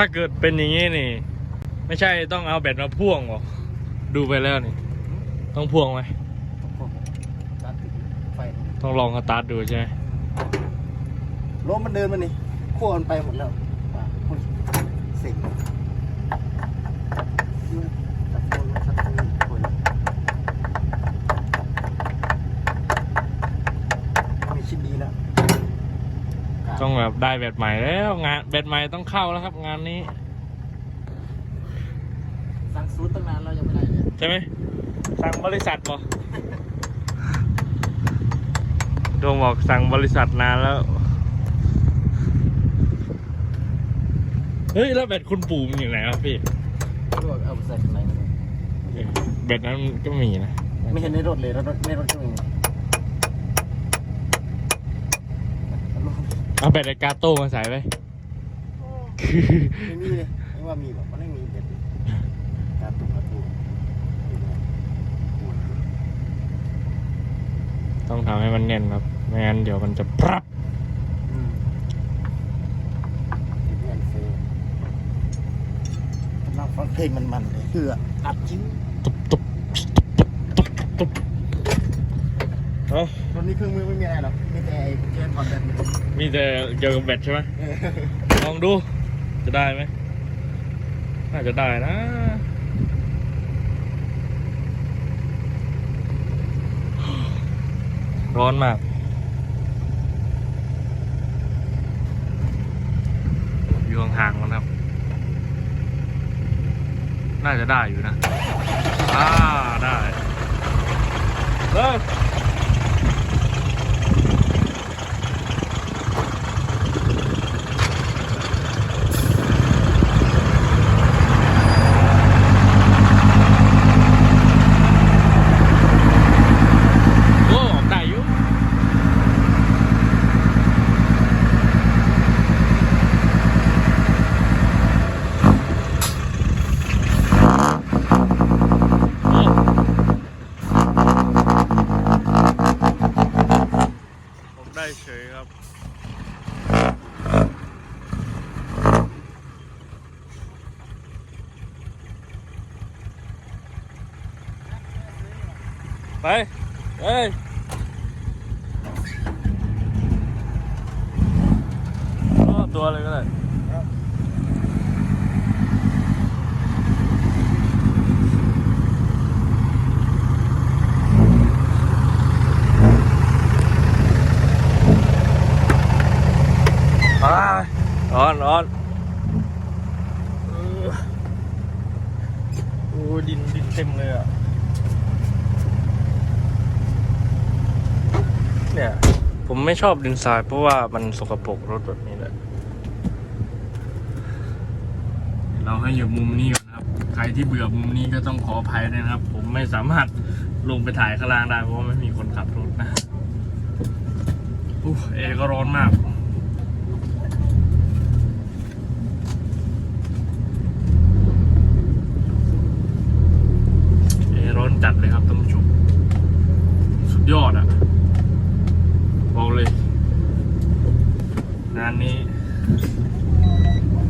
ถ้าเกิดเป็นอย่างนี้นี่ ไม่ใช่ต้องเอาแบตมาพ่วงหรอดูไปแล้วนี่ ต้องพ่วงไหมต้องพวกตัดติดไฟต้องลองสตาร์ทดูใช่ไหมรถมันเดินมานี่ขั้วมันไปหมดแล้วป่าโอ้ยเสร็จตัดโคนตัดโคนโคนมีชิ้นดีแล้ว ต้องแบบได้แบตใหม่แล้วงานแบตใหม่ต้องเข้าแล้วครับ งานนี้สั่งซูดตั้งนานเรายังไม่ได้เลยใช่ไหมสั่งบริษัทบอดวงบอกสั่งบริษัทนานแล้ว เฮ้ย แล้วแบตคุณปู่มันอยู่ไหนครับพี่ไม่รู้ว่าเอาไปใส่ข้างในไม่รู้แบตนั้นก็มีนะ ไม่เห็นในรถเลยรถในรถก็มีเอารถ เอาแบตไอ้กาโต้มาใส่ไว้ไม่มีเลยไม่ว่ามีหรอกมันไม่มีเด็ดเลยการตุกกระตุกต้องทำให้มันแน่นครับ ไม่งั้นเดี๋ยวมันจะปรับอืมเอ็นเฟนั่งฟังเพลงมันๆเลยเหืออัดชิ้นตุบตุบตุบตุบตุบเอ้า รถนี้เครื่องมือไม่มีอะไรหรอกมีแต่ไอ้กุญแจถอดแบตมีแต่เกี่ยวกับแบตใช่ไหมเออลองดู จะได้ไหมน่าจะได้นะ ร้อนมาก อยู่ห่างๆกันครับ น่าจะได้อยู่นะ อ่า ได้เฮ้ย โอ้ออกได้อยู่ โอ้ผมได้เฉยครับ ไปเฮ้ยตัวอะไรก็ได้ อ่าร้อนร้อนเออโอ้ดินดินเต็มเลยอะ เนี่ย ผมไม่ชอบดินทรายเพราะว่ามันสกปรกรถแบบนี้แหละเดี๋ยเราให้อยู่มุมนี้ก่อนครับ ใครที่เบื่อมุมนี้ก็ต้องขออภัยนะครับ ผมไม่สามารถลงไปถ่ายข้างล่างได้เพราะว่าไม่มีคนขับรถนะอู้เอก็ร้อนมาก เอร์ร้อนจัดเลยครับท่านผู้ชม สุดยอดอะ บอกเลย งานนี้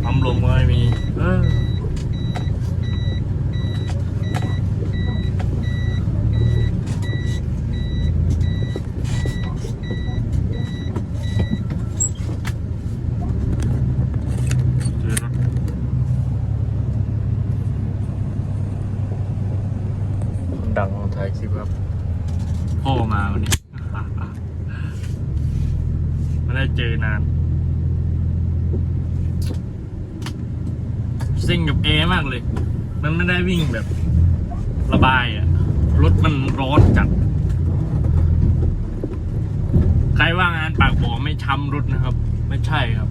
ปั๊มลมก็ไม่มี เออดังของไทยคลิปครับพ่อมาวันนี้ ไม่ได้เจอนาน ซิ่งกับเอมากเลย มันไม่ได้วิ่งแบบระบายอะรถมันร้อนจัด ใครว่างานปากบ่อไม่ช้ำรถนะครับ ไม่ใช่ครับ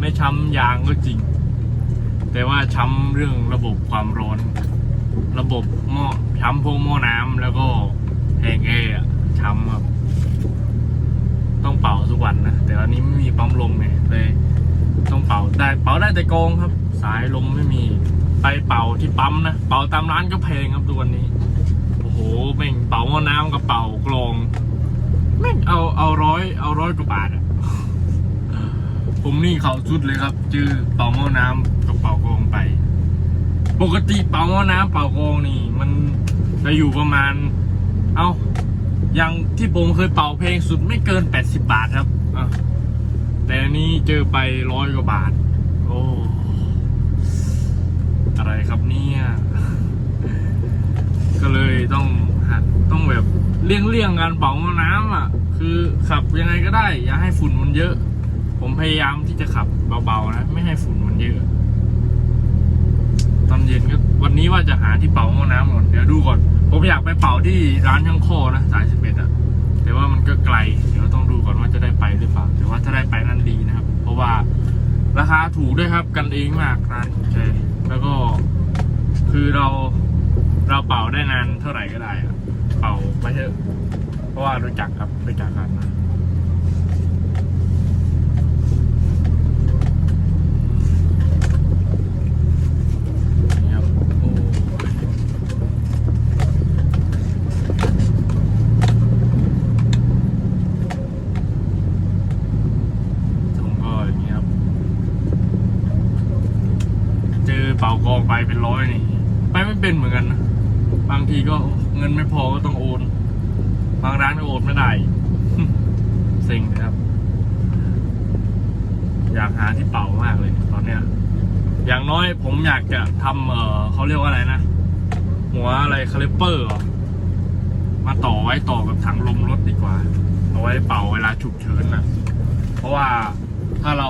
ไม่ช้ำยางก็จริง แต่ว่าช้ำเรื่องระบบความร้อน ระบบหม้อช้ำพวกหม้อน้ำแล้วก็แหงเอร์อะช้ำครับ ต้องเป่าทุกวันนะ แต่อันนี้ไม่มีปั๊มลมไงเลย ต้องเป่าได้เป่าได้แต่กองครับ สายลมไม่มี ไปเป่าที่ปั๊มนะ เป่าตามร้านก็แพงครับทุกวันนี้ โอ้โหแม่งเป่าหม้อน้ำกับเป่ากลองแม่งเอาเอาร้อยเอาร้อยกว่าบาทอะผมนี่เขาสุดเลยครับ จือเป่าหม้อน้ำกับปกรงไป ปกติเป่าหม้อน้ำเป่ากองนี่ มันจะอยู่ประมาณ เอาอย่างที่ผมเคยเป่าเพลงสุดไม่เกิน80บาทครับอะ แต่อันนี้เจอไปร้อยกว่าบาท โอ้อะไรครับเนี่ย ก็เลยต้องหัดต้องแบบเลี่ยงเลี่ยงๆการเป่าหม้อน้ำอะ คือขับยังไงก็ได้ อย่าให้ฝุ่นมันเยอะ ผมพยายามที่จะขับเบาๆนะ ไม่ให้ฝุ่นมันเยอะ ตอนเย็นก็วันนี้ว่าจะหาที่เป่าห้องน้ำก่อน เดี๋ยวดูก่อน ผมอยากไปเป่าที่ร้านช่างโคนะสายสิบเอ็ดอะ ถูกด้วยครับกันเองมากร้านใช่แล้วก็คือเราเราเป่าได้นานเท่าไหร่ก็ได้อะเป่าไปเถอะเพราะว่ารู้จักครับรู้จักกันนะ นี่ครับโอ้ตรงก็อย่างนี้ครับ เจอเป่ากองไปเป็นร้อยนี่ไปไม่เป็นเหมือนกันนะบางทีก็เงินไม่พอก็ต้องโอน บางร้านก็โอนไม่ได้เซ็งนะครับ อยากหาที่เป่ามากเลย ตอนเนี้ย อย่างน้อยผมอยากจะทำเออเขาเรียกว่าอะไรนะหัวอะไรคาลิปเปอร์มาต่อไว้ต่อกับถังลมรถดีกว่า เอาไว้เป่าเวลาฉุกเฉินนะเพราะว่าถ้าเรา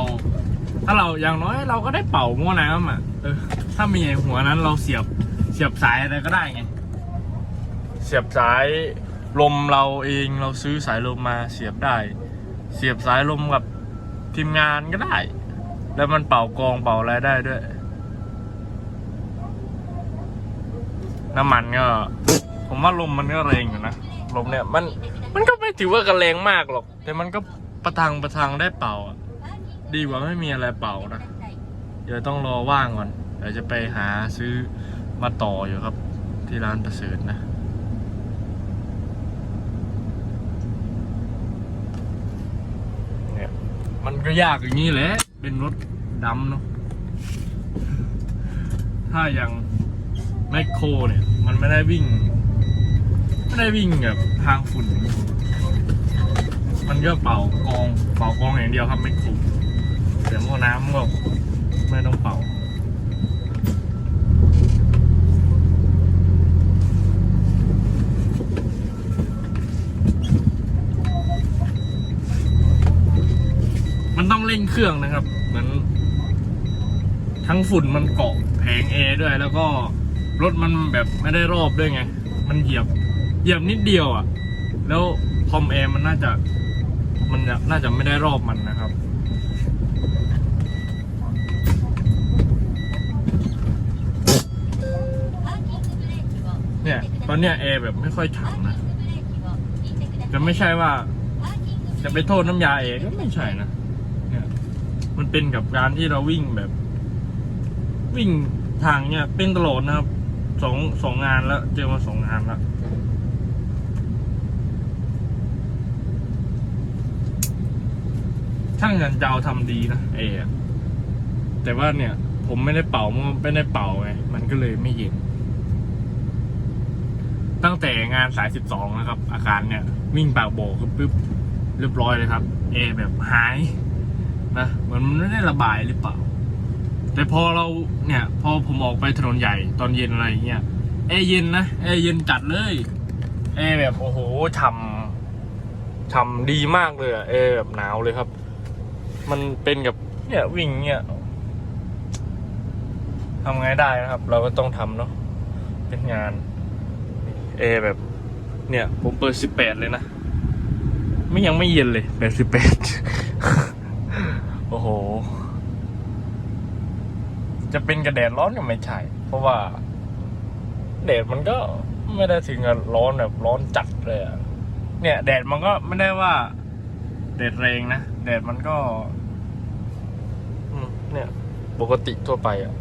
ถ้าเราอย่างน้อยเราก็ได้เป่าหม้อน้ำอะ เออถ้ามีไอ้หัวนั้นเราเสียบเสียบสายอะไรก็ได้ไง เสียบสายลมเราเองเราซื้อสายลมมาเสียบได้ เสียบสายลมกับทีมงานก็ได้ แล้วมันเป่ากองเป่าอะไรได้ด้วย น้ำมันก็ ผมว่าลมมันก็แรงอยู่นะลมเนี่ยมันมันก็ไม่ถือว่ากระแรงมากหรอก แต่มันก็ประทังประทังได้เป่า ดีกว่าไม่มีอะไรเป่านะ ดี๋ยวต้องรอว่างก่อนเดี๋ยวจะไปหาซื้อมาต่ออยู่ครับ ที่ร้านประเสริฐนะเนี่ยมันก็ยากอย่างนี้แหละ เป็นรถดำเนาะถ้าอย่างแมคโครเนี่ย มันไม่ได้วิ่ง ไม่ได้วิ่งแบบทางฝุ่นอย่างนี้มันก็เป่ากองเป่ากองอย่างเดียวครับแมคโครแต่หม้อน้ำก็ ไม่ต้องเป่ามันต้องเร่งเครื่องนะครับ เหมือน ทั้งฝุ่นมันเกาะแผงแอร์ด้วย แล้วก็รถมันแบบไม่ได้รอบด้วยไง มันเหยียบ เหยียบนิดเดียวอะ่ะ แล้วคอมแอร์มันน่าจะ มันน่าจะไม่ได้รอบมันนะครับ เนี่ยตอนเนี้ยแอร์แบบไม่ค่อยฉ่ำนะจะไม่ใช่ว่า จะไปโทษน้ำยาแอร์ก็ไม่ใช่นะเนี่ย มันเป็นกับการที่เราวิ่งแบบ วิ่งทางเนี่ย เป็นตลอดนะครับสองสองงานแล้ว เจอมาสองงานแล้วช่างยันจะเอาทำดีนะเออแต่ว่าเนี่ย ผมไม่ได้เป่ามันไม่ได้เป่าไงมันก็เลยไม่เย็น ตั้งแต่งานสายสิบสองนะครับ อาการเนี่ย วิ่งปากโบกปุ๊บเรียบร้อยเลยครับเอแบบหายนะเหมือนมันไม่ได้ระบายหรือเปล่า แต่พอเราเนี่ย พอผมออกไปถนนใหญ่ตอนเย็นอะไรเงี้ยแอร์เย็นนะแอร์เย็นจัดเลยแอร์แบบโอ้โหฉ่ำฉ่ำดีมากเลยอะแอร์แบบหนาวเลยครับ มันเป็นกับเนี่ยวิ่งเนี่ยทำไงได้นะครับ เราก็ต้องทำเนาะเป็นงาน แอร์แบบ เนี่ย ผมเปิดสิบแปดเลยนะ ไม่ยังไม่เย็นเลยแปดสิบแปดโอ้โห จะเป็นกระแดดร้อนก็ไม่ใช่ เพราะว่าแดดมันก็ไม่ได้ถึงกับร้อนแบบร้อนจัดเลยอะเนี่ย แดดมันก็ไม่ได้ว่า แดดแรงนะ แดดมันก็อืมเนี่ย ปกติทั่วไปอะ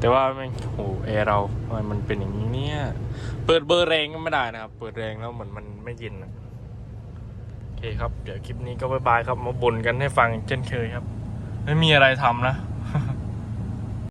แต่ว่าแม่งโหแอร์เราทำไมมันเป็นอย่างนี้เนี่ย เปิดเบอร์แรงก็ไม่ได้นะครับ เปิดแรงแล้วเหมือนมันไม่เย็นอะโอเคครับ เดี๋ยวคลิปนี้ก็บายบายครับ มาบ่นกันให้ฟังเช่นเคยครับ ไม่มีอะไรทำนะ